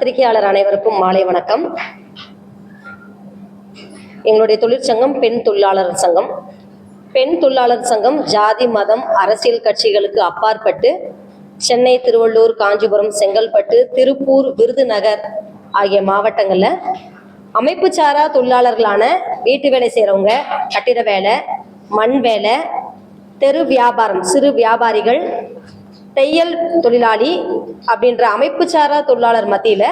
பத்திரிகையாளர் அனைவருக்கும் மாலை வணக்கம். எங்களுடைய தொழிற்சங்கம் பெண் தொழிலாளர் சங்கம். பெண் தொழிலாளர் சங்கம் ஜாதி மதம் அரசியல் கட்சிகளுக்கு அப்பாற்பட்டு சென்னை திருவள்ளூர் காஞ்சிபுரம் செங்கல்பட்டு திருப்பூர் விருதுநகர் ஆகிய மாவட்டங்களில் அமைப்பு சாரா தொழிலாளர்களான வீட்டு வேலை செய்கிறவங்க கட்டிட வேலை மண் வேலை தெரு வியாபாரம் சிறு வியாபாரிகள் தையல் தொழிலாளி அப்படின்ற அமைப்பு சாரா தொழிலாளர் மத்தியில்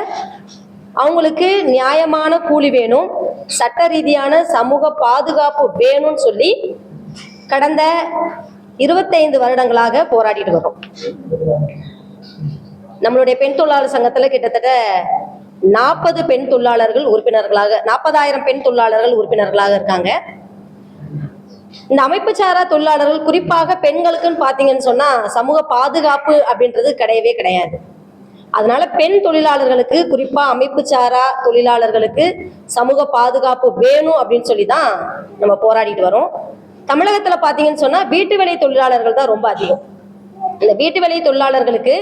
அவங்களுக்கு நியாயமான கூலி வேணும் சட்ட ரீதியான சமூக பாதுகாப்பு வேணும்னு சொல்லி கடந்த இருபத்தைந்து வருடங்களாக போராடிட்டு வரோம் நம்மளுடைய பெண் தொழிலாளர் சங்கத்தில் கிட்டத்தட்ட நாற்பது பெண் தொழிலாளர்கள் உறுப்பினர்களாக நாற்பதாயிரம் பெண் தொழிலாளர்கள் உறுப்பினர்களாக இருக்காங்க. இந்த அமைப்பு சாரா தொழிலாளர்கள் குறிப்பாக பெண்களுக்குன்னு பார்த்தீங்கன்னு சொன்னா சமூக பாதுகாப்பு அப்படின்றது கிடையவே கிடையாது. அதனால பெண் தொழிலாளர்களுக்கு குறிப்பா அமைப்பு சாரா தொழிலாளர்களுக்கு சமூக பாதுகாப்பு வேணும் அப்படின்னு சொல்லி தான் நம்ம போராடிட்டு வரோம். தமிழகத்துல பார்த்தீங்கன்னு சொன்னா வீட்டு வேலை தொழிலாளர்கள் தான் ரொம்ப அதிகம். இந்த வீட்டு வேலை தொழிலாளர்களுக்கு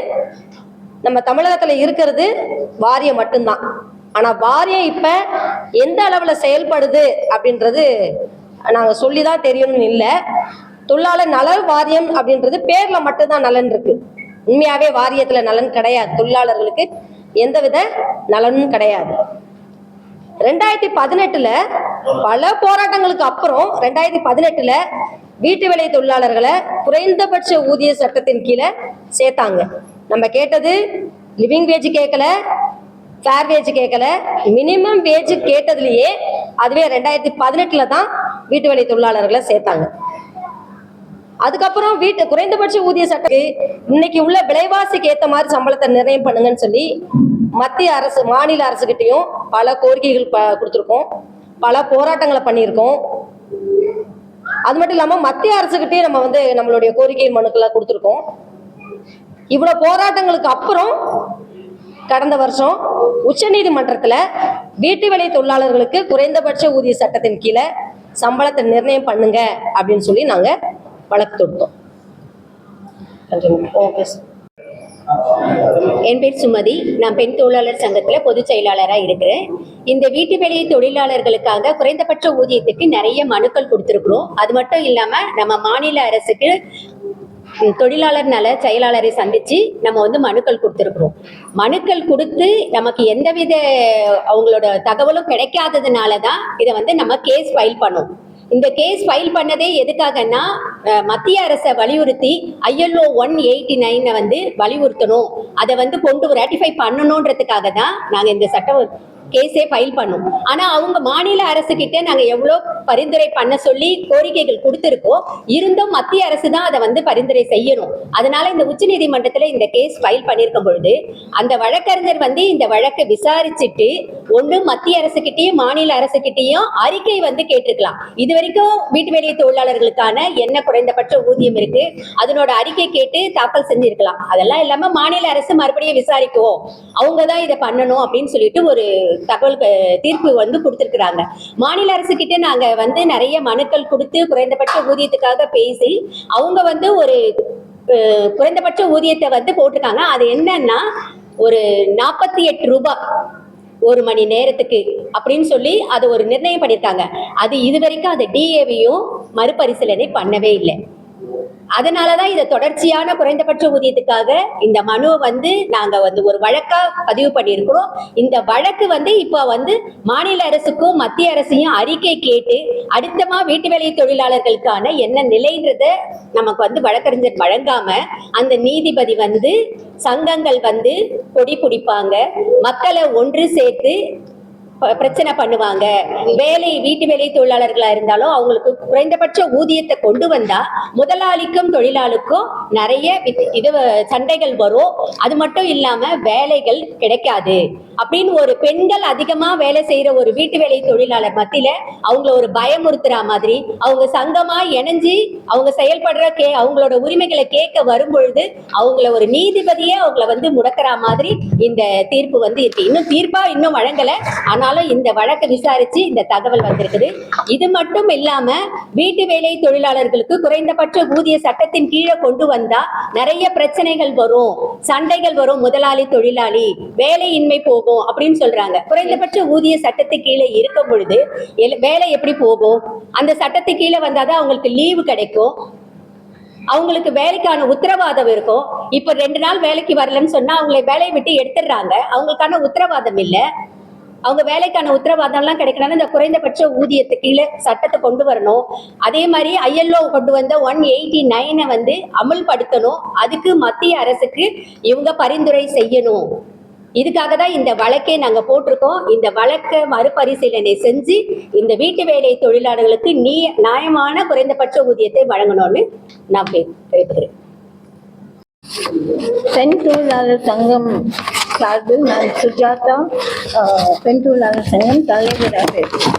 நம்ம தமிழகத்துல இருக்கிறது வாரியம் மட்டும்தான். ஆனா வாரியம் இப்ப எந்த அளவுல செயல்படுது அப்படின்றது நாங்கள் சொல்லி தான் தெரியணும்னு இல்லை. தொழிலாளர் நல வாரியம் அப்படின்றது பேரில் மட்டும்தான் நலன் இருக்கு. உண்மையாகவே வாரியத்தில் நலன் கிடையாது. தொழிலாளர்களுக்கு எந்தவித நலனும் கிடையாது. ரெண்டாயிரத்தி பதினெட்டுல பல போராட்டங்களுக்கு அப்புறம் ரெண்டாயிரத்தி பதினெட்டுல வீட்டு வேலை தொழிலாளர்களை குறைந்தபட்ச ஊதிய சட்டத்தின் கீழே சேர்த்தாங்க. நம்ம கேட்டது லிவிங் வேஜ் கேட்கல ஃபேர் வேஜ் கேட்கல மினிமம் வேஜ் கேட்டதுலயே அதுவே ரெண்டாயிரத்தி பதினெட்டுல தான் வீட்டு வேலை தொழிலாளர்களை சேர்த்தாங்க. அதுக்கப்புறம் வீட்டு குறைந்தபட்ச ஊதிய சட்டத்துக்கு இன்னைக்கு உள்ள விலைவாசிக்கு ஏத்த மாதிரி சம்பளத்தை நிர்ணயம் பண்ணுங்கன்னு சொல்லி மத்திய அரசு மாநில அரசுகிட்டையும் பல கோரிக்கைகள் ப கொடுத்துருக்கோம். பல போராட்டங்களை பண்ணியிருக்கோம். அது மட்டும் இல்லாம மத்திய அரசுகிட்டயும் நம்ம வந்து நம்மளுடைய கோரிக்கை மனுக்களை கொடுத்துருக்கோம். இவ்வளவு போராட்டங்களுக்கு அப்புறம் கடந்த வருஷம் உச்சநீதிமன்றத்துல வீட்டு வேலை தொழிலாளர்களுக்கு குறைந்தபட்ச ஊதிய சட்டத்தின் கீழே சம்பளத்தை நிர்ணயம் பண்ணுங்க அப்படின்னு சொல்லி நாங்க வழக்கு தொடுத்தோம். ஓகே என் பேர் சுமதி. நான் பெண் தொழிலாளர் சங்கத்தில் பொதுச் செயலாளராக இருக்கிறேன். இந்த வீட்டு வேலை தொழிலாளர்களுக்காக குறைந்தபட்ச ஊதியத்துக்கு நிறைய மனுக்கள் கொடுத்துருக்குறோம். அது மட்டும் இல்லாமல் நம்ம மாநில அரசுக்கு தொழிலாளர் நல செயலாளரை சந்திச்சு நம்ம வந்து மனுக்கள் கொடுத்துருக்குறோம். மனுக்கள் கொடுத்து நமக்கு எந்தவித அவங்களோட தகவலும் கிடைக்காததுனால தான் இதை வந்து நம்ம கேஸ் ஃபைல் பண்ணோம். இந்த கேஸ் ஃபைல் பண்ணதே எதுக்காகன்னா மத்திய அரசை வலியுறுத்தி ஐஎல்ஓ ஒன் எயிட்டி நைனை வந்து வலியுறுத்தணும். அதை வந்து கொண்டு ரேட்டிஃபை பண்ணணுன்றதுக்காக தான் நாங்கள் இந்த சட்டம் கேஸே ஃபைல் பண்ணும். ஆனால் அவங்க மாநில அரசு கிட்ட நாங்கள் எவ்வளோ பரிந்துரை பண்ண சொல்லி கோரிக்கைகள் கொடுத்துருக்கோம் இருந்தும் மத்திய அரசு தான் அதை வந்து பரிந்துரை செய்யணும். அதனால இந்த உச்சநீதிமன்றத்தில் இந்த கேஸ் ஃபைல் பண்ணியிருக்கும் பொழுது அந்த வழக்கறிஞர் வந்து இந்த வழக்கை விசாரிச்சுட்டு ஒன்று மத்திய அரசுகிட்டயும் மாநில அரசுகிட்டயும் அறிக்கை வந்து கேட்டிருக்கலாம். இது வரைக்கும் வீட்டு வேலை தொழிலாளர்களுக்கான என்ன குறைந்தபட்ச ஊதியம் இருக்கு. அதனோட அறிக்கை கேட்டு தாக்கல் செஞ்சிருக்கலாம். அதெல்லாம் இல்லாம மாநில அரசு மறுபடியும் விசாரிக்குவோம். அவங்க தான் இதை பண்ணணும் அப்படின்னு சொல்லிட்டு ஒரு தகவல் தீர்ப்பு வந்து கொடுத்துருக்குறாங்க. மாநில அரசு கிட்ட நாங்க வந்து நிறைய மனுக்கள் கொடுத்து குறைந்தபட்ச ஊதியத்துக்காக பேசி அவங்க வந்து ஒரு குறைந்தபட்ச ஊதியத்தை வந்து போட்டிருக்காங்க. அது என்னன்னா ஒரு நாற்பத்தி எட்டு ரூபாய் ஒரு மணி நேரத்துக்கு அப்படின்னு சொல்லி அது ஒரு நிர்ணயம் பண்ணியிருக்காங்க அது இது வரைக்கும் அது டிஏவியும் மறுபரிசீலனை பண்ணவே இல்லை. அதனாலதான் இதை தொடர்ச்சியான குறைந்தபட்ச ஊதியத்துக்காக இந்த மனுவை வந்து நாங்க வந்து ஒரு வழக்கா பதிவு பண்ணியிருக்கிறோம். இந்த வழக்கு வந்து இப்போ வந்து மாநில அரசுக்கும் மத்திய அரசையும் அறிக்கை கேட்டு அடுத்தமா வீட்டு வேலை தொழிலாளர்களுக்கான என்ன நிலைன்றத நமக்கு வந்து வழக்கறிஞர் வழங்காம அந்த நீதிபதி வந்து சங்கங்கள் வந்து கொடி பிடிப்பாங்க. மக்களை ஒன்று சேர்த்து பிரச்சனை பண்ணுவாங்க. வேலை வீட்டு வேலை தொழிலாளர்களா இருந்தாலும் அவங்களுக்கு குறைந்தபட்ச ஊதியத்தை கொண்டு வந்தா முதலாளிக்கும் தொழிலாளுக்கும் நிறைய இது சண்டைகள் வரும். அது மட்டும் இல்லாம வேலைகள் கிடைக்காது. அப்படின்னு ஒரு பெண்கள் அதிகமா வேலை செய்யற ஒரு வீட்டு வேலை தொழிலாளர் மத்தியில அவங்கள ஒரு பயமுறுத்துற மாதிரி அவங்க சங்கமா இணைஞ்சு அவங்க செயல்படுற கே அவங்களோட உரிமைகளை கேட்க வரும்பொழுது அவங்கள ஒரு நீதிபதியே அவங்கள வந்து முடக்கிற மாதிரி இந்த தீர்ப்பு வந்து இருக்கு. இன்னும் தீர்ப்பா இன்னும் வழங்கல. ஆனா அதனால இந்த வழக்கை விசாரிச்சு இந்த தகவல் வந்திருக்குது. இது மட்டும் இல்லாம வீட்டு வேலை தொழிலாளர்களுக்கு குறைந்தபட்ச ஊதிய சட்டத்தின் கீழே கொண்டு வந்தா நிறைய பிரச்சனைகள் வரும் சண்டைகள் வரும் முதலாளி தொழிலாளி வேலையின்மை போகும் அப்படின்னு சொல்றாங்க. குறைந்தபட்ச ஊதிய சட்டத்து கீழே இருக்கும் பொழுது வேலை எப்படி போகும்? அந்த சட்டத்து கீழே வந்தாதான் அவங்களுக்கு லீவு கிடைக்கும். அவங்களுக்கு வேலைக்கான உத்தரவாதம் இருக்கும். இப்ப ரெண்டு நாள் வேலைக்கு வரலன்னு சொன்னா அவங்களை வேலையை விட்டு எடுத்துடுறாங்க. அவங்களுக்கான உத்தரவாதம் இல்லை. அவங்க வேலைக்கான உத்தரவாதம் எல்லாம் கிடைக்கணும்னா இந்த குறைந்தபட்ச ஊதியத்து கீழே சட்டத்தை கொண்டு வரணும். அதே மாதிரி ஐஎல்ஓ கொண்டு வந்த ஒன் எயிட்டி நைனை வந்து அமல்படுத்தணும். அதுக்கு மத்திய அரசுக்கு இவங்க பரிந்துரை செய்யணும். இதுக்காக தான் இந்த வழக்கே நாங்க போட்டிருக்கோம். இந்த வழக்கை மறுபரிசீலனை செஞ்சு இந்த வீட்டு வேலை தொழிலாளர்களுக்கு நீ நியாயமான குறைந்தபட்ச ஊதியத்தை வழங்கணும்னு நான் பேசுறேன் கேட்கிறேன் பெண் தொழிலாளர் சங்கம் சார்பில் நான் சுஜாதா பெண் தொழிலாளர் சங்கம் தலைவராக இருக்கேன்.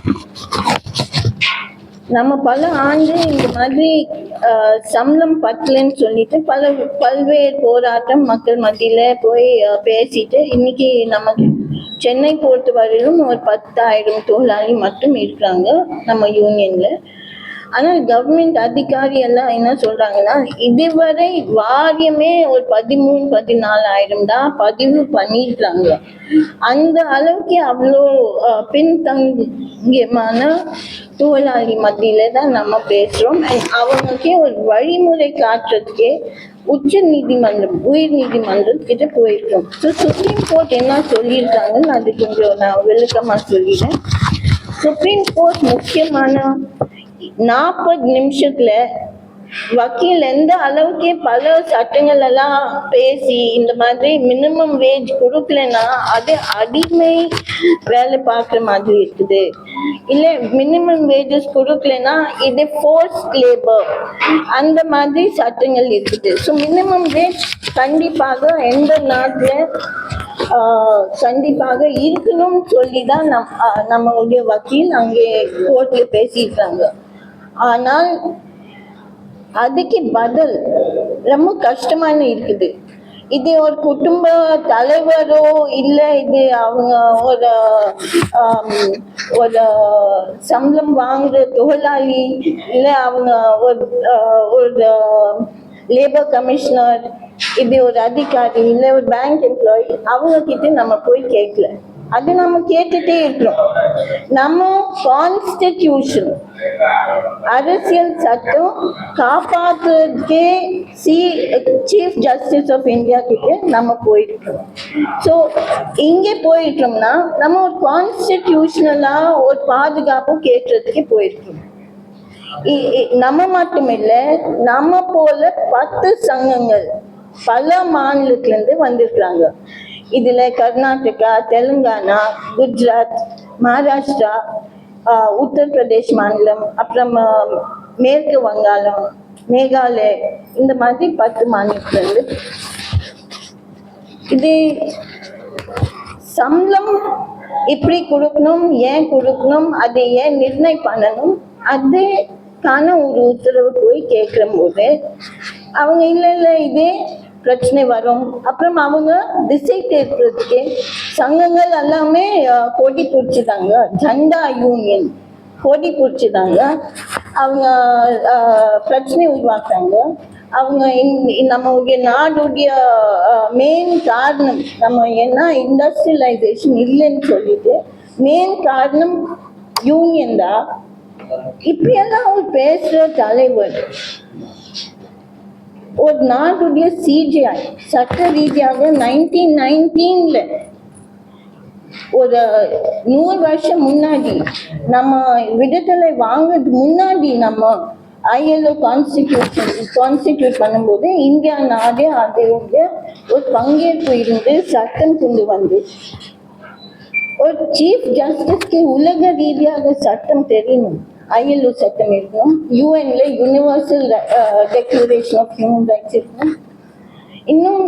நம்ம பல ஆண்டு இந்த மாதிரி சம்பளம் பத்தலைன்னு சொல்லிட்டு பல பல்வேறு போராட்டம் மக்கள் மத்தியில போய் பேசிட்டு இன்னைக்கு நமக்கு சென்னை பொறுத்த வரையிலும் ஒரு பத்தாயிரம் தொழிலாளி மட்டும் இருக்கிறாங்க நம்ம யூனியன்ல. ஆனால் கவர்மெண்ட் அதிகாரி எல்லாம் என்ன சொல்றாங்கன்னா இதுவரை வாரியமே ஒரு பதிமூணு பதினாலாயிரம் தான் பதிவு பண்ணியிருக்காங்க. அந்த அளவுக்கு அவ்வளோ பின்தங்கியமான தொழிலாளி மத்தியில தான் நம்ம பேசுறோம். அண்ட் அவங்களுக்கே ஒரு வழிமுறை காட்டுறதுக்கே உச்ச நீதிமன்றம் உயர் நீதிமன்றம் கிட்ட போயிருக்கோம். ஸோ சுப்ரீம் கோர்ட் என்ன சொல்லியிருக்காங்கன்னு அது கொஞ்சம் நான் விளக்கமாக சொல்லிடுறேன். சுப்ரீம் கோர்ட் முக்கியமான நாற்பது நிமிஷத்துல வக்கீல் எந்த அளவுக்கு பல சட்டங்கள் எல்லாம் பேசி இந்த மாதிரி மினிமம் வேஜ் கொடுக்கலன்னா அது அடிமை வேலை பார்க்குற மாதிரி இருக்குது. இல்லை மினிமம் வேஜஸ் கொடுக்கலன்னா இது ஃபோர்ஸ் லேபர் அந்த மாதிரி சட்டங்கள் இருக்குது. ஸோ மினிமம் வேஜ் கண்டிப்பாக எந்த நாட்டில் கண்டிப்பாக இருக்கணும்னு சொல்லி தான் நம் நம்மளுடைய வக்கீல் அங்கே கோர்ட்டில் பேசியிருக்காங்க. ஆனால் அதுக்கு பதில் ரொம்ப கஷ்டமான இருக்குது. இது ஒரு குடும்ப தலைவரோ இல்லை இது அவங்க ஒரு ஒரு சம்பளம் வாங்குற தொழிலாளி இல்லை அவங்க ஒரு ஒரு லேபர் கமிஷனர் இது ஒரு அதிகாரி இல்லை ஒரு பேங்க் எம்ப்ளாயி அவங்க கிட்ட நம்ம போய் கேட்கல அது நம்ம கேட்டுட்டே இருக்கிறோம். நம்ம கான்ஸ்டிடியூஷன் அரசியல் சட்டம் காப்பாற்றுறதுக்கே C chief justice of India கிட்ட நம்ம போயிருக்கோம் ஸோ இங்கே போயிட்டோம்னா நம்ம ஒரு கான்ஸ்டிடியூஷனலாக ஒரு பாதுகாப்பு கேட்டுறதுக்கு போயிருக்கோம். இ- இ- நம்ம மட்டும் இல்லை நம்ம போல பத்து சங்கங்கள் பல மாநிலத்துல இருந்து வந்திருக்கிறாங்க. இதுல கர்நாடகா தெலுங்கானா குஜராத் மகாராஷ்டிரா ஆஹ், உத்தரப்பிரதேஷ் மாநிலம் அப்புறம் மேற்கு வங்காளம் மேகாலய இந்த மாதிரி பத்து மாநிலத்துல இது சம்பளம் இப்படி கொடுக்கணும் ஏன் கொடுக்கணும் அதை ஏன் நிர்ணயம் பண்ணணும் அதுக்கான ஒரு உத்தரவு போய் கேட்குற போது அவங்க இல்லை இல்லை இதே பிரச்சனை வரும். அப்புறம் அவங்க திசை தேர்றதுக்கு சங்கங்கள் எல்லாமே போட்டி கொடி ஜண்டா யூனியன் கொடி பிடிச்சிதாங்க அவங்க பிரச்சனை உருவாக்குறாங்க. அவங்க நம்மளுடைய நாடுடைய மெயின் காரணம் நம்ம என்ன இண்டஸ்ட்ரியலைசேஷன் இல்லைன்னு சொல்லிட்டு மெயின் காரணம் யூனியன் தான். இப்படியெல்லாம் அவங்க பேசுற தலைவர். ஒரு நாடுடைய சிஜிஐ சட்ட ரீதியாக நைன்டீன் நைன்டீன்ல ஒரு நூறு வருஷம் முன்னாடி நம்ம விடுதலை வாங்குறதுக்கு முன்னாடி நம்ம ஐஎல்ஓ கான்ஸ்டிடியூஷன் கான்ஸ்டிடியூட் பண்ணும்போது இந்தியா நாடே அதோடைய ஒரு பங்கேற்பு இருந்து சட்டம் கொண்டு வந்து ஒரு சீஃப் ஜஸ்டிஸ்க்கு உலக ரீதியாக சட்டம் தெரியணும். ஐஎல்ஓ சட்டம் இருக்கும். யூஎன்ல universal declaration of human rights இருக்கும். இன்னும்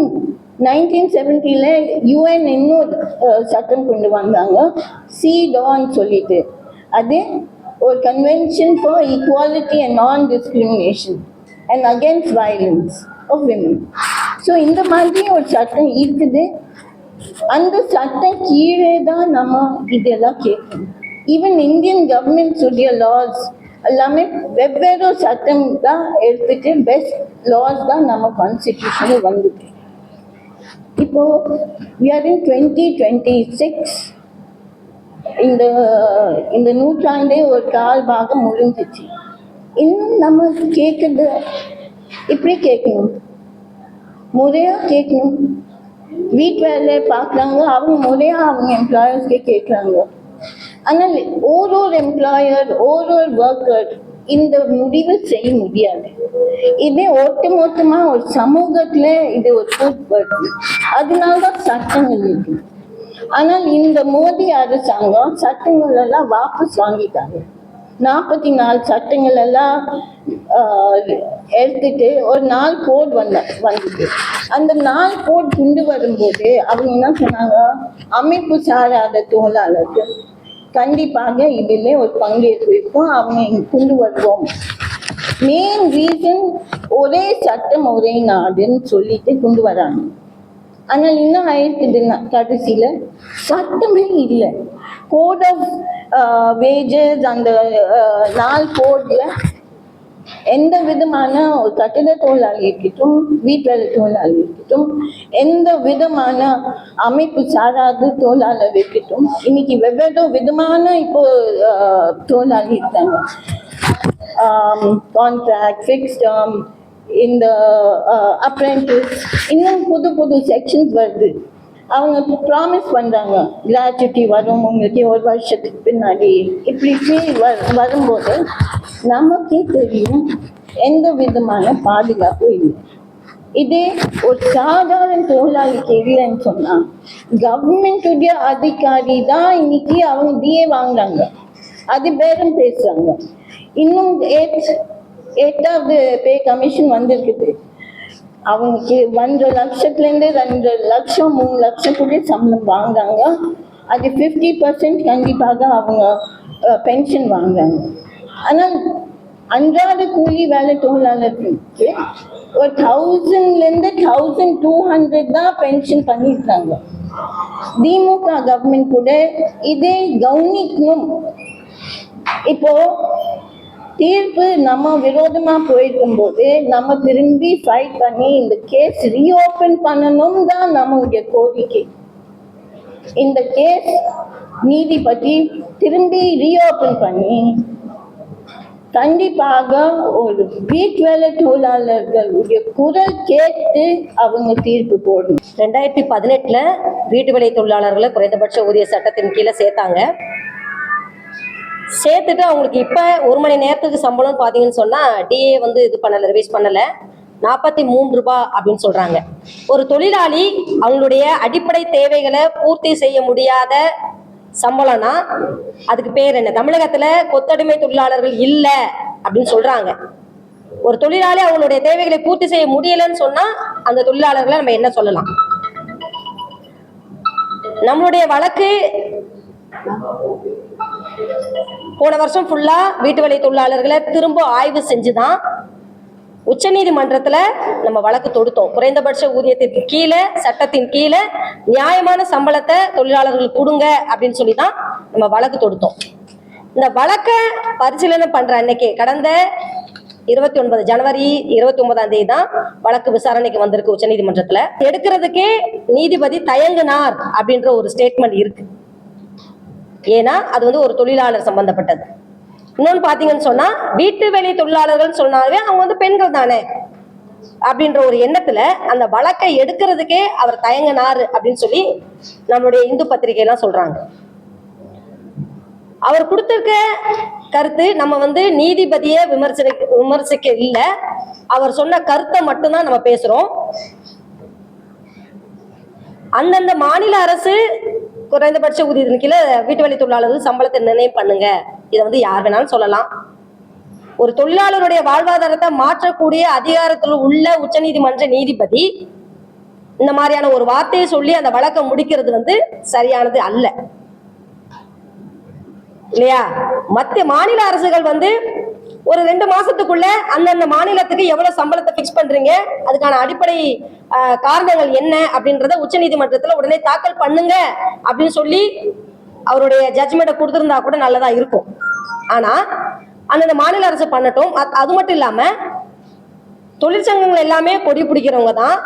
நைன்டீன் செவன்ட்டியில் யூஎன் இன்னொரு uh, சட்டம் கொண்டு வந்தாங்க. சிடான்னு சொல்லிட்டு. அது ஒரு convention for equality and non discrimination and against violence of women so இந்த மாதிரி ஒரு சட்டம் இருக்குது. அந்த சட்டம் கீழே தான் நம்ம இதெல்லாம் கேட்கணும். ஈவன் இந்தியன் கவர்மெண்ட்ஸுடைய லாஸ் எல்லாமே வெவ்வேறு சட்டம் தான் எடுத்துட்டு பெஸ்ட் லாஸ் தான் நம்ம கான்ஸ்டிடியூஷனில் வந்துட்டு. இப்போ we are in twenty twenty six இந்த இந்த நூற்றாண்டே ஒரு கால் பாகம் முடிஞ்சிச்சு. இன்னும் நம்ம கேட்குறது இப்படி கேட்கணும் முறையாக கேட்கணும் வீட்டு வேலையை பார்க்குறாங்க அவங்க முறையாக அவங்க எம்ப்ளாயர்ஸ்க்கே கேட்குறாங்க ஆனால் ஒரு ஒரு எம்ப்ளாயர் ஒரு ஒரு ஒர்க்கர் இந்த முடிவு செய்ய முடியாது. இதே ஒட்டுமொத்தமாக ஒரு சமூகத்தில் இது ஒரு கூட்டு வருது அதனால தான் சட்டங்கள் இருக்கு. ஆனால் இந்த மோடி அரசாங்கம் சட்டங்கள் எல்லாம் வாபஸ் வாங்கிட்டாங்க. நாற்பத்தி நாலு சட்டங்கள் எல்லாம் எடுத்துட்டு ஒரு நாலு கோட் வந்த வந்துட்டு. அந்த நாலு கோட் கொண்டு வரும்போது அவங்க என்ன சொன்னாங்க? அமைப்பு சாராத தொழிலாளர்கள் கண்டிப்பாக இதில் ஒரு பங்கேற்பிருக்கும் அவங்க கொண்டு வருவோம். மெயின் ரீசன் ஒரே சட்டம் ஒரே நாடுன்னு சொல்லிட்டு கொண்டு வராங்க. ஆனால் இன்னும் ஆயிருக்குதுன்னா கடைசியில் சட்டமே இல்லை. கோட் ஆஃப் வேஜஸ் அந்த நாள் நாலு கோடில் எந்த விதமான ஒரு கட்டிட தொழிலாளி இருக்கட்டும் வீட்டில் தொழிலாளி இருக்கட்டும் எந்த விதமான அமைப்பு சாராத தொழிலாளர் இருக்கட்டும் இன்னைக்கு வெவ்வேறு விதமான இப்போ தொழிலாளி இருக்காங்க. கான்ட்ராக்ட் ஃபிக்ஸ் டேர்ம் இந்த அப்ரெண்டிஸ் இன்னும் புது புது செக்ஷன்ஸ் வருது. அவங்க ப்ராமிஸ் பண்ணுறாங்க கிராச்சுவிட்டி வரும் உங்களுக்கு ஒரு வருஷத்துக்கு பின்னாடி. இப்படி இப்படி வ- வரும்போது நமக்கே தெரியும் எந்த விதமான பாதுகாப்பும் இல்லை. இதே ஒரு சாதாரண தொழிலாளிக்கு இல்லைன்னு சொன்னால் கவர்மெண்ட்டுடைய அதிகாரி தான் இன்னைக்கு அவங்க டிஏ வாங்குறாங்க. அது பேரம் பேசுகிறாங்க இன்னும் எட் எட்டாவது பே கமிஷன் வந்திருக்குது. அவங்களுக்கு ஒன்றரை லட்சத்துலேருந்து ரெண்டு லட்சம் மூணு லட்சம் கூட சம்பளம் வாங்குறாங்க. அது ஃபிஃப்டி பர்சன்ட் கண்டிப்பாக அவங்க பென்ஷன் வாங்குறாங்க. ஆனால் அன்றாட கூலி வேலை தொழிலாளர்களுக்கு ஒரு தௌசண்ட்லேருந்து தௌசண்ட் டூ ஹண்ட்ரட் தான் பென்ஷன் பண்ணியிருக்காங்க. திமுக கவர்மெண்ட் கூட இதே கவனிக்கணும். இப்போ தீர்ப்பு நம்ம விரோதமா போயிருக்கும் போது நம்ம திரும்பி ஃபைட் பண்ணி இந்த கேஸ் ரீஓபன் பண்ணணும் தான் நம்மளுடைய கோரிக்கை. இந்த கேஸ் நீதிபதி திரும்பி ரீஓபன் பண்ணி கண்டிப்பாக ஒரு வீட்டு வேலை தொழிலாளர்களுடைய குரல் கேட்டு அவங்க தீர்ப்பு போடணும். ரெண்டாயிரத்தி பதினெட்டுல வீட்டு வேலை தொழிலாளர்களை குறைந்தபட்ச ஊதிய சட்டத்தின் கீழே சேர்த்தாங்க. சேர்த்துட்டு அவங்களுக்கு இப்போ ஒரு மணி நேரத்துக்கு சம்பளம் பார்த்தீங்கன்னு சொன்னால் டிஏ வந்து இது பண்ணலை ரிவைஸ் பண்ணலை. நாற்பத்தி மூணு ரூபாய் அப்படின்னு சொல்கிறாங்க ஒரு தொழிலாளி அவங்களுடைய அடிப்படை தேவைகளை பூர்த்தி செய்ய முடியாத சம்பளம்னா அதுக்கு பேர் என்ன? தமிழகத்தில் கொத்தடிமை தொழிலாளர்கள் இல்லை அப்படின்னு சொல்கிறாங்க ஒரு தொழிலாளி அவங்களுடைய தேவைகளை பூர்த்தி செய்ய முடியலைன்னு சொன்னால் அந்த தொழிலாளர்களை நம்ம என்ன சொல்லலாம்? நம்மளுடைய வழக்கு போன வருஷம் ஃபுல்லா வீட்டு வேலை தொழிலாளர்களை திரும்ப ஆய்வு செஞ்சுதான் உச்சநீதிமன்றத்துல நம்ம வழக்கு தொடுத்தோம். குறைந்தபட்ச ஊதியத்திற்கு கீழே சட்டத்தின் கீழே நியாயமான சம்பளத்தை தொழிலாளர்களுக்கு கொடுங்க அப்படின்னு சொல்லி தான் நம்ம வழக்கு தொடுத்தோம். இந்த வழக்கை பரிசீலனை பண்ற அன்னைக்கு கடந்த இருபத்தி ஒன்பது ஜனவரி இருபத்தி ஒன்பதாம் தேதி தான் வழக்கு விசாரணைக்கு வந்திருக்கு உச்சநீதிமன்றத்துல. எடுக்கிறதுக்கே நீதிபதி தயங்குனார் அப்படின்ற ஒரு ஸ்டேட்மெண்ட் இருக்கு. ஏன்னா அது வந்து ஒரு தொழிலாளர் சம்பந்தப்பட்டது. இன்னொன்று பார்த்தீங்கன்னு சொன்னா வீட்டு வேலை தொழிலாளர்கள் சொன்னாலே அவங்க வந்து பெண்கள் தானே? அப்படின்ற ஒரு எண்ணத்துல அந்த வழக்கை எடுக்கிறதுக்கே அவர் தயங்கினார் அப்படின்னு சொல்லி நம்மளுடைய இந்து பத்திரிகையெல்லாம் சொல்றாங்க. அவர் கொடுத்திருக்க கருத்து நம்ம வந்து நீதிபதியை விமர்சன விமர்சிக்க இல்லை. அவர் சொன்ன கருத்தை மட்டும்தான் நம்ம பேசுறோம். அந்தந்த மாநில அரசு குறைந்தபட்ச ஊதியத்தின் கீழே வீட்டு வேலை தொழிலாளர்கள் சம்பளத்தை நிர்ணயம் பண்ணுங்க. இதை வந்து யார் வேணாலும் சொல்லலாம். ஒரு தொழிலாளருடைய வாழ்வாதாரத்தை மாற்றக்கூடிய அதிகாரத்தில் உள்ள உச்சநீதிமன்ற நீதிபதி இந்த மாதிரியான ஒரு வார்த்தையை சொல்லி அந்த வழக்கை முடிக்கிறது வந்து சரியானது அல்ல. இல்லையா? மத்திய மாநில அரசுகள் வந்து ஒரு ரெண்டு மாசத்துக்குள்ள அந்தந்த மாநிலத்துக்கு எவ்வளவு சம்பளத்தை பிக்ஸ் பண்றீங்க? அதுக்கான அடிப்படை காரணங்கள் என்ன அப்படின்றத உச்சநீதிமன்றத்துல உடனே தாக்கல் பண்ணுங்க அப்படின்னு சொல்லி அவருடைய ஜட்ஜ்மெண்ட்டை கொடுத்திருந்தா கூட நல்லதா இருக்கும். ஆனா அந்தந்த மாநில அரசு பண்ணட்டும். அது- அது மட்டும் இல்லாம தொழிற்சங்கங்கள் எல்லாமே கொடி பிடிக்கிறவங்க தான்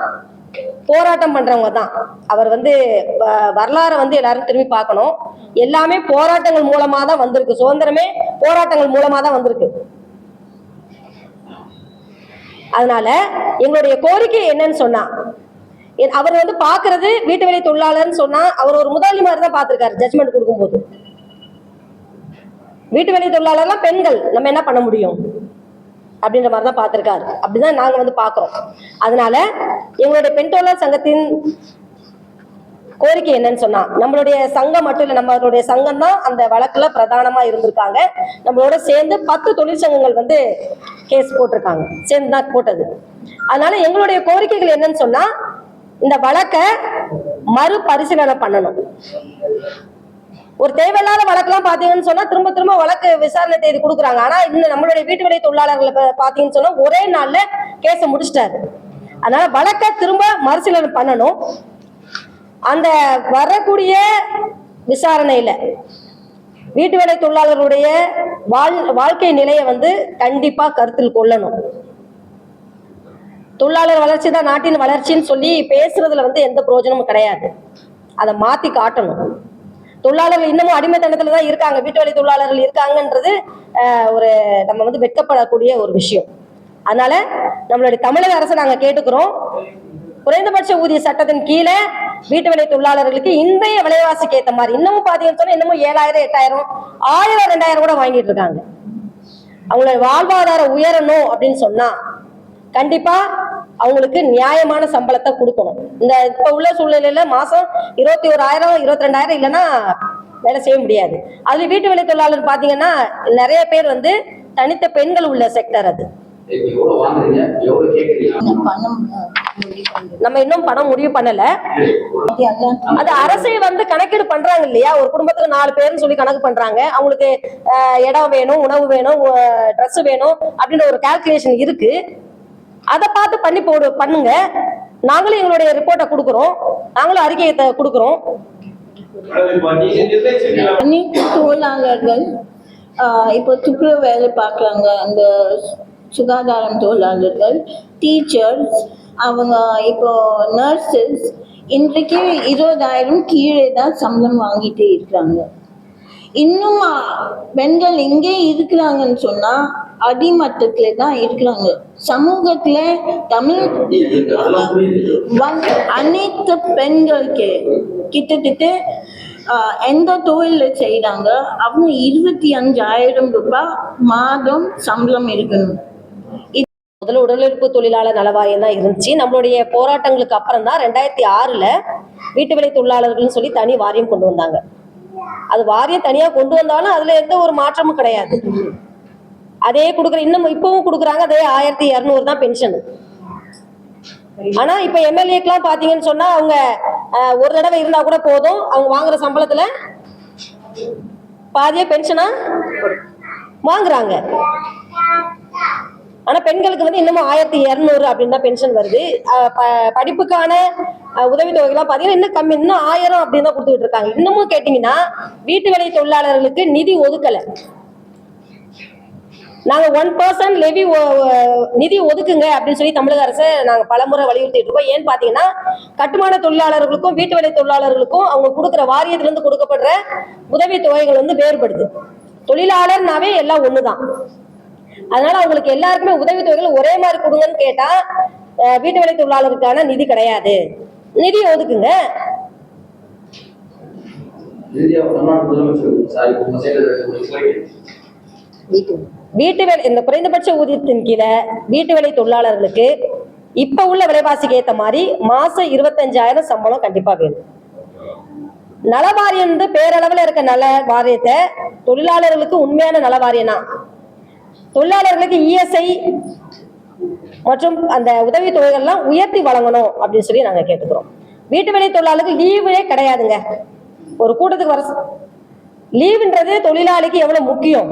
போராட்டம் பண்றவங்க தான். அவர் வந்து வ- வரலாறை வந்து எல்லாரும் திரும்பி பார்க்கணும். எல்லாமே போராட்டங்கள் மூலமா தான் வந்திருக்கு. சுதந்திரமே போராட்டங்கள் மூலமா தான் வந்திருக்கு. அதனால எங்களுடைய கோரிக்கை என்னன்னு சொன்னா அவர் வந்து பாக்குறது வீட்டு வேலை தொழிலாளர்னு சொன்னா அவர் ஒரு முதலாளி மாதிரி தான் பார்த்திருக்காரு ஜட்மெண்ட் கொடுக்கும்போது. வீட்டு வேலை தொழிலாளர்லாம் பெண்கள் நம்ம என்ன பண்ண முடியும்? அப்படின்ற மாதிரி தான் பார்த்திருக்காரு. அப்படிதான் நாங்க வந்து பார்க்குறோம். அதனால எங்களுடைய பெண் தொழிலாளர் சங்கத்தின் கோரிக்கை என்னன்னு சொன்னா நம்மளுடைய சங்கம் மட்டும் இல்ல நம்மளுடைய சங்கம் தான் அந்த வழக்குல பிரதானமா இருந்திருக்காங்க. நம்மளோட சேர்ந்து பத்து தொழிற்சங்கங்கள் வந்து கேஸ் போட்டிருக்காங்க. சேர்ந்து தான் போட்டது. அதனால எங்களுடைய கோரிக்கைகள் என்னன்னு சொன்னா இந்த வழக்கை மறுபரிசீலனை பண்ணணும். ஒரு தேவையில்லாத வழக்கெல்லாம் பாத்தீங்கன்னு சொன்னா திரும்ப திரும்ப வழக்கு விசாரணை தேதி கொடுக்குறாங்க. ஆனா இந்த நம்மளுடைய வீட்டு வழி தொழிலாளர்களை பாத்தீங்கன்னு சொன்னா ஒரே நாள்ல கேஸை முடிச்சிட்டாரு. அதனால வழக்கை திரும்ப மறுசீலனை பண்ணணும். அந்த வரக்கூடிய விசாரணையில வீட்டு வேலை தொழிலாளருடைய வாழ் வாழ்க்கை நிலையை வந்து கண்டிப்பா கருத்தில் கொள்ளணும். தொழிலாளர் வளர்ச்சி தான் நாட்டின் வளர்ச்சின்னு சொல்லி பேசுறதுல வந்து எந்த பிரயோஜனமும் கிடையாது. அதை மாத்தி காட்டணும். தொழிலாளர்கள் இன்னமும் அடிமைத்தனத்துல தான் இருக்காங்க. வீட்டு வேலை தொழிலாளர்கள் இருக்காங்கன்றது ஒரு நம்ம வந்து வெட்கப்படக்கூடிய ஒரு விஷயம். அதனால நம்மளுடைய தமிழக அரசை நாங்க கேட்டுக்கிறோம். குறைந்தபட்ச ஊதிய சட்டத்தின் கீழே வீட்டு வேலை தொழிலாளர்களுக்கு இன்றைய விலைவாசிக்கு ஏத்த மாதிரி இன்னமும் பாத்தீங்கன்னு சொன்னா இன்னமும் ஏழாயிரம் எட்டாயிரம் ஆயிரம் ரெண்டாயிரம் கூட வாங்கிட்டு இருக்காங்க. அவங்களோட வாழ்வாதாரம் உயரணும் அப்படின்னு சொன்னா கண்டிப்பா அவங்களுக்கு நியாயமான சம்பளத்தை கொடுக்கணும். இந்த இப்ப உள்ள சூழ்நிலையில மாசம் இருபத்தி ஓராயிரம் இருபத்தி ரெண்டாயிரம் இல்லைன்னா வேலை செய்ய முடியாது. அதுல வீட்டு வேலை தொழிலாளர் பாத்தீங்கன்னா நிறைய பேர் வந்து தனித்த பெண்கள் உள்ள செக்டர் அது. நம்ம இன்னும் பணம் முடிவு பண்ணல. அது அரசை அரசே வந்து கணக்கீடு பண்றாங்க இல்லையா? ஒரு குடும்பத்துக்கு நாலு பேர்னு சொல்லி கணக்கு பண்றாங்க. அவங்களுக்கு இடம் வேணும் உணவு வேணும் ட்ரெஸ் வேணும் அப்படின்ற ஒரு கால்குலேஷன் இருக்கு. அதை பார்த்து பண்ணி போடு பண்ணுங்க. நாங்களும் எங்களுடைய ரிப்போர்ட்டை கொடுக்குறோம். நாங்களும் அறிக்கையை த- கொடுக்குறோம் அனைத்து இப்போ துப்புரவு வேலை பார்க்குறாங்க. அந்த சுகாதாரம் தொழிலாளர்கள் டீச்சர்ஸ் அவங்க இப்போ நர்சஸ் இன்றைக்கு இருபதாயிரம் கீழே தான் சம்பளம் வாங்கிட்டு இருக்கிறாங்க. இன்னும் பெண்கள் எங்கே இருக்கிறாங்கன்னு சொன்னா அடிமட்டத்துல தான் இருக்கிறாங்க. சமூகத்துல தமிழ் அனைத்து பெண்களுக்கு கிட்டத்தட்ட எந்த தொழில செய்கிறாங்க அவங்க இருபத்தி அஞ்சாயிரம் ரூபாய் மாதம் சம்பளம் இருக்கணும். முதல்ல உடலுறுப்பு தொழிலாளர் நலவாரியம் தான் இருந்துச்சு. நம்மளுடைய போராட்டங்களுக்கு அப்புறம் தான் ரெண்டாயிரத்தி ஆறுல வீட்டு வேலை தொழிலாளர்கள்னு சொல்லி தனி வாரியம் கொண்டு வந்தாங்க. அது வாரியம் தனியா கொண்டு வந்தாலும் அதுல எந்த ஒரு மாற்றமும் கிடையாது. அதே கொடுக்குற இன்னும் இப்பவும் கொடுக்குறாங்க அதே ஆயிரத்தி இரநூறு தான் பென்ஷன். ஆனா இப்ப எம்எல்ஏக்கெல்லாம் பாத்தீங்கன்னு சொன்னா அவங்க அஹ், ஒரு தடவை இருந்தா கூட போதும். அவங்க வாங்குற சம்பளத்துல பாதியா பென்ஷனா? வாங்குறாங்க. ஆனா பெண்களுக்கு வந்து இன்னமும் ஆயிரத்தி இரநூறு அப்படின்னு தான் பென்ஷன் வருது ப- படிப்புக்கான உதவித்தொகைலாம் பாத்தீங்கன்னா இன்னும் கம்மி இன்னும் ஆயிரம் அப்படின்னு தான் கொடுத்துட்டு இருக்காங்க. இன்னமும் கேட்டீங்கன்னா வீட்டு வேலை தொழிலாளர்களுக்கு நிதி ஒதுக்கல. நாங்க ஒன் பர்சன்ட் லெவி நிதி ஒதுக்குங்க அப்படின்னு சொல்லி தமிழக அரசை நாங்க பலமுறை வலியுறுத்திட்டு இருக்கோம். ஏன்னு பாத்தீங்கன்னா கட்டுமான தொழிலாளர்களுக்கும் வீட்டு வேலை தொழிலாளர்களுக்கும் அவங்க கொடுக்குற வாரியத்துல இருந்து கொடுக்கப்படுற உதவி தொகைகள் வந்து வேறுபடுது. தொழிலாளர்னாவே எல்லாம் ஒண்ணுதான். அதனால அவங்களுக்கு எல்லாருக்குமே உதவி தொகைகள் ஒரே மாதிரி கொடுங்கன்னு கேட்டா வீட்டு வேலை தொழிலாளருக்கான நிதி கிடையாது. நிதி ஒதுக்குங்க. வீட்டு வேலை இந்த குறைந்தபட்ச ஊதியத்தின் கீழே வீட்டு வேலை தொழிலாளர்களுக்கு இப்ப உள்ள விலைவாசிக்கு ஏத்த மாதிரி மாசம் இருபத்தஞ்சாயிரம் சம்பளம் கண்டிப்பா வேணும். நல வாரியம் வந்து பேரளவுல இருக்க நல வாரியத்தை தொழிலாளர்களுக்கு உண்மையான நல வாரியம்னா தொழிலாளர்களுக்கு இஎஸ்ஐ மற்றும் அந்த உதவி தொகைகள்லாம் உயர்த்தி வழங்கணும் அப்படின்னு சொல்லி நாங்க கேட்டுக்கிறோம். வீட்டு வேலை தொழிலாளருக்கு லீவே கிடையாதுங்க. ஒரு கூட்டத்துக்கு வர லீவுன்றது தொழிலாளிக்கு எவ்வளவு முக்கியம்?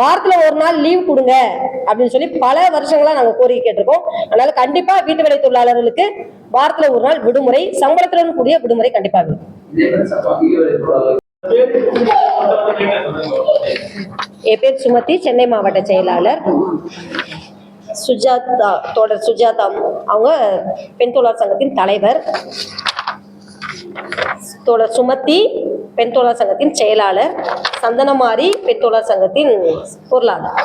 வாரத்துல ஒரு நாள் லீவ் கொடுங்க அப்படின்னு சொல்லி பல வருஷங்களா நாங்க கோரிக்கை கேட்டிருக்கோம். அதனால கண்டிப்பா வீட்டு வேலை தொழிலாளர்களுக்கு வாரத்துல ஒரு நாள் விடுமுறை சம்பளத்துடன் கூடிய விடுமுறை கண்டிப்பா என் பேர் சுமதி சென்னை மாவட்ட செயலாளர். சுஜாதா தோடர் சுஜாதா அவங்க பெண் தொழிலாளர் சங்கத்தின் தலைவர். தோழர் சுமதி பெண் தொழிலாளர் சங்கத்தின் செயலாளர். சந்தனமாரி பெண் தொழிலாளர் சங்கத்தின் பொருளாளர்.